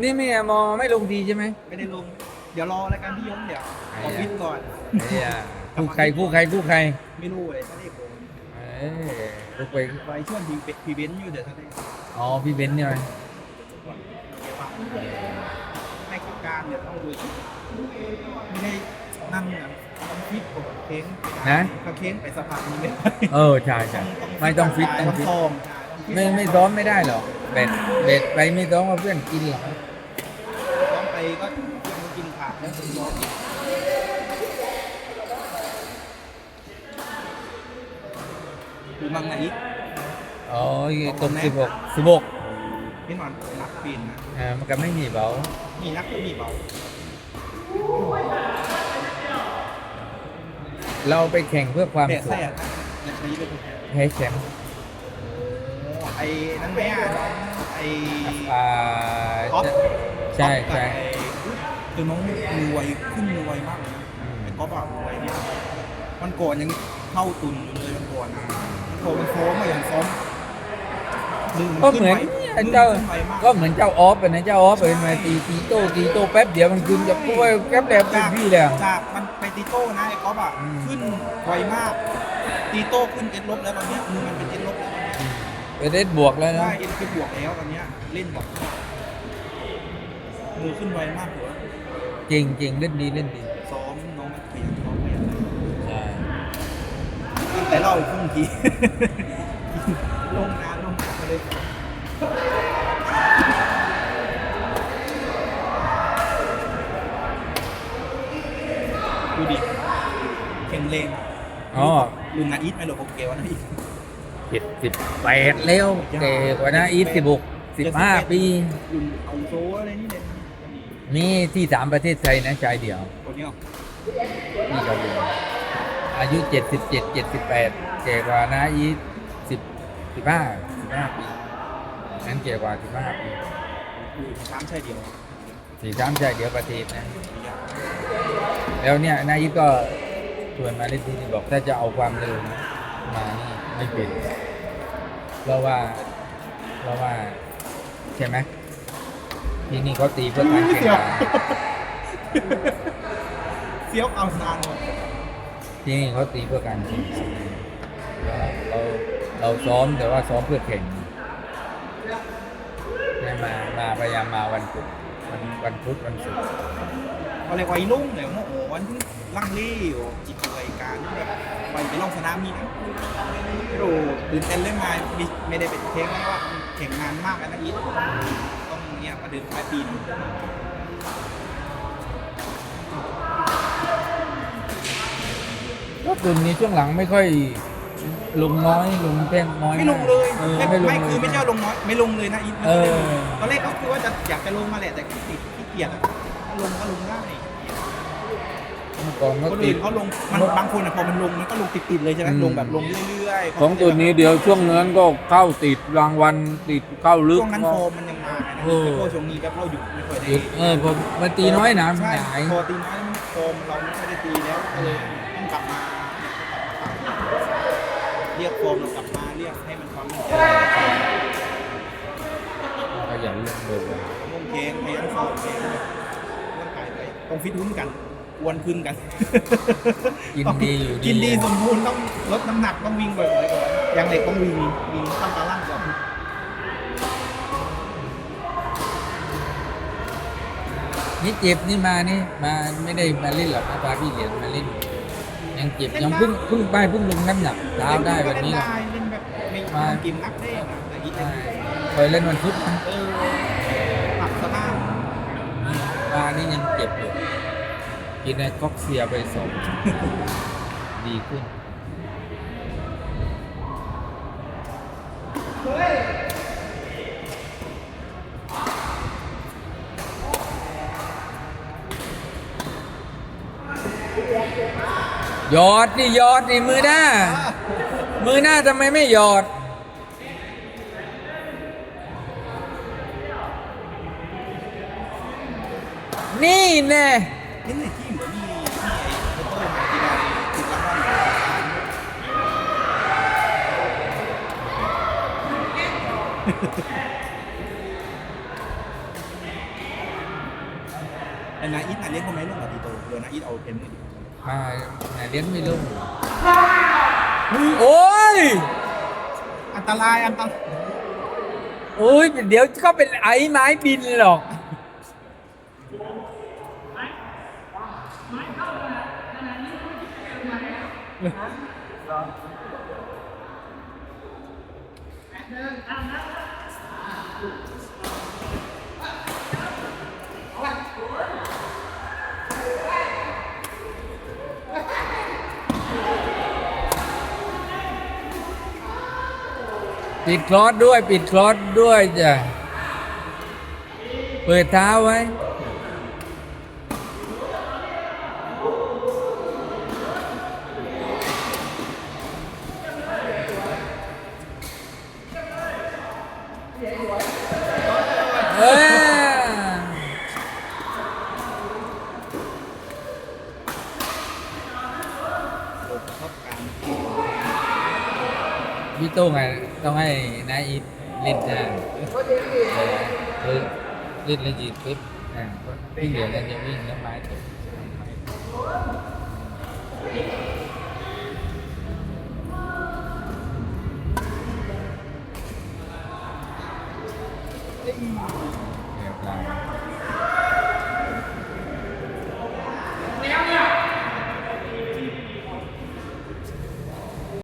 นี่ไม่มองไม่ลงดีใช่ไหมไม่ได้ลง เดี๋ยวรอรายการพี่ยงเดี๋ยวขอฟิตก่อนไอ้ยาคู่ใครคู่ใครคู่ใครไม่รู้เลยถ้าได้โกนเอ้ยลูกไปไปช่วงพีเบพีเบนซ์อยู่เดี๋ยวถ้าได้อ๋อพี่เบนซ์เนี่ยไหมให้กับการเดี๋ยวต้องดูไม่ได้นั่งนะต้องฟิตกับเค้งนะกับเค้งไปสะพานนี้ไม่ได้เออใช่ใช่ไม่ต้องฟิตต้องฟิต ซ้อม ไม่ไม่ซ้อมไม่ได้หรอกเบ็ดเบ็ดไปไม่ซ้อมกับเพื่อนกินหรอกซ้อมไปก็กินขาดแล้วถึงรออีกดูมังนะอีกอ๋อตรงสิบหกสิบหกพี่นอนนักปีนนะอ่ามันก็ไม่มีเบามีนักก็มีเบาเราไปแข่งเพื่อความแบกสุไส้ขอะนักนี้เป็นตัวแทนแพ้แชมป์ไอ้นั่นไหมอะน้องไอ้อ่าท็อปใช่ใช่คือน้องรวยขึ้นรวยมากเลยนะไอ้ท็อปอะรวยเนี่ยมันก่อนยังเข้าตุนอยู่เลยมันก่อนนะมันโผล่มันโค้งมาอย่างซ้อมดึงก็เหมือนขึ้นไวเจ้าดึงขึ้นไวมากก็เหมือนเจ้าออฟอะนะเจ้าออฟเป็นมาตีตีโต้ตีโต้แป๊บเดียวมันคืนจะพูดแป๊บเดียวเป็นพี่แล้วจากมันไปตีโต้นะไอ้ก๊อฟอะอืมขึ้นไวมากตีโต้ขึ้นเอ็ดลบแล้วตอนเนี้ยมือมันเป็นเอ็ด ไปเล่นบวกแล้วนะ ได้เอ็ดคือบวกแล้วตอนเนี้ยเล่นแบบมือขึ้นไวมากหัวจริงจริงเล่นดีเล่นดีซ้อมน้องมันขยันซ้อมขยันเลยใช่ตั้งแต่เล่าอีกครึ่งที ลงนานลงนานไปเลยดูดิแข็งแรงอ๋อลุงนาอีทไม่หลบโอเกลนะอีก เจ็ดสิบแปดแล้วแก่กว่านะอีทสิบหกสิบห้าปีลุงเอาโซ่อะไรนี่เลยนี่ที่สามประเทศไทยนะชายเดียวคนนี้เหรอนี่ครับผมอายุเจ็ดสิบเจ็ดเจ็ดสิบแปดแก่กว่านะอีทสิบสิบห้าสิบห้าปีนั้นแก่กว่าสิบห้าปีคือช้างใช่เดียวสี่สามชายเดียวประเทศนะแล้วเนี่ยนายกก็ชวนมาเล่นที่นี่บอกถ้าจะเอาความเร็วนะมานี่ ไม่เป็นเพราะว่าเพราะว่า ใช่ไหมที่นี่เขาตีเพื่อการแข่งขันเฟี้ยวเอานานหมดที่นี่เขาตีเพื่อการแข่งขันเราเราซ้อมแต่ว่าซ้อมเพื่อแข่งเนี่ยมามาพยายามมาวันพุธวันวันพุธวันศุกร์เขาเรียกวัยรุ่งเลยโอ้โหวันที่ลังเลอยู่จิตวิการแบบไปไปลองสนามนี้นะ โอ้ตื่นเต้นเรื่องงานมีไม่ได้เป็นเทงนะว่าแข่งงานมากนะอีทต้องเนี่ยมาเดินปลายปีนก็ตุนนี้ช่วงหลังไม่ค่อยลงน้อยลงแป้งน้อยไม่ลงเลยเออไม่ไม่ลงไม่เลยคือไม่ใช่ว่าลงน้อยไม่ลงเลยนะอีทเออตอนแรกก็คือว่าจะอยากจะลงมาแหละแต่ติดขี้เกียจอะถ้าลงก็ลงได้ เมื่อก่อนก็คนติอื่ด นเขาลงมันบางคนอะพอมันลงมันก็ลงติดๆเลยใช่ไหมอืม ลงแบบลงเรื่อยๆของตัวนี้เดี๋ยวช่วงนั้นก็เข้าติดรางวัลติดเข้าลึก ช่วงนั้นโฟมมันยังมาไงนะเออ แต่พอช่วงนี้แบบเราหยุดไม่ค่อยได้หยุดเออพอมาตีน้อยหนะใช่หาย พอตีน้อยโฟมเราไม่ค่อยได้ตีแล้วก็เลยต้องกลับมาเรียกโฟมเรากลับมาเรียกให้มันความมั่นใจขยันเล่นเบอร์ม่วงเพลงพยายามโฟมเพลงร่างกายไปต้องฟิตหุ้นกัน อ้วนขึ้นกันกินดีอยู่ดี กินดีสมบูรณ์ต้องลดน้ำหนักต้องวิ่งบ่อยๆก่อนอย่างเด็กต้องวิ่งวิ่งตั้งตาล่างก่อนนี่เจ็บนี่มานี่มาไม่ได้มาเล่นหรอกมาพาพี่เหรียญมาเล่น ยังเจ็บยังเพิ่งเพิ่งไปเพิ่งลงน้ำหนักเท้าได้วันนี้เล่แหละได้เล่นแบบไม่มากินนักเล่นอะแต่อีกใช่เคยเล่นวันพุธนะเออปรับสภาพมานี่ยังเจ็บอยู่ กินไอ้ก๊อกเซียไปสองดีขึ้นหยอดดิหยอดดิมือหน้า มือหน้าทำไมไม่หยอด นี่แน่ นายอิทนายเลี้ยงคนไหมลูกกับตีโตเดี๋ยวนายอิทเอาเป็นมาไหนเลี้ยงไม่ลูกโอ้ย อันตรายอันตรายโอ้ย เดี๋ยวก็เป็นไอ้ไม้บินหรอก ปิดคลอสด้วย ปิดคลอสด้วยจ้ะ เปิดเท้าไว้เออโดนกระทบกันพี่โต้ไง ต้องให้นายอีทเล่นนะเออเล่นแล้วยืนปุ๊บวิ่งเดี๋ยวนั้นจะวิ่งแล้วไม้ตกเรียบร้อย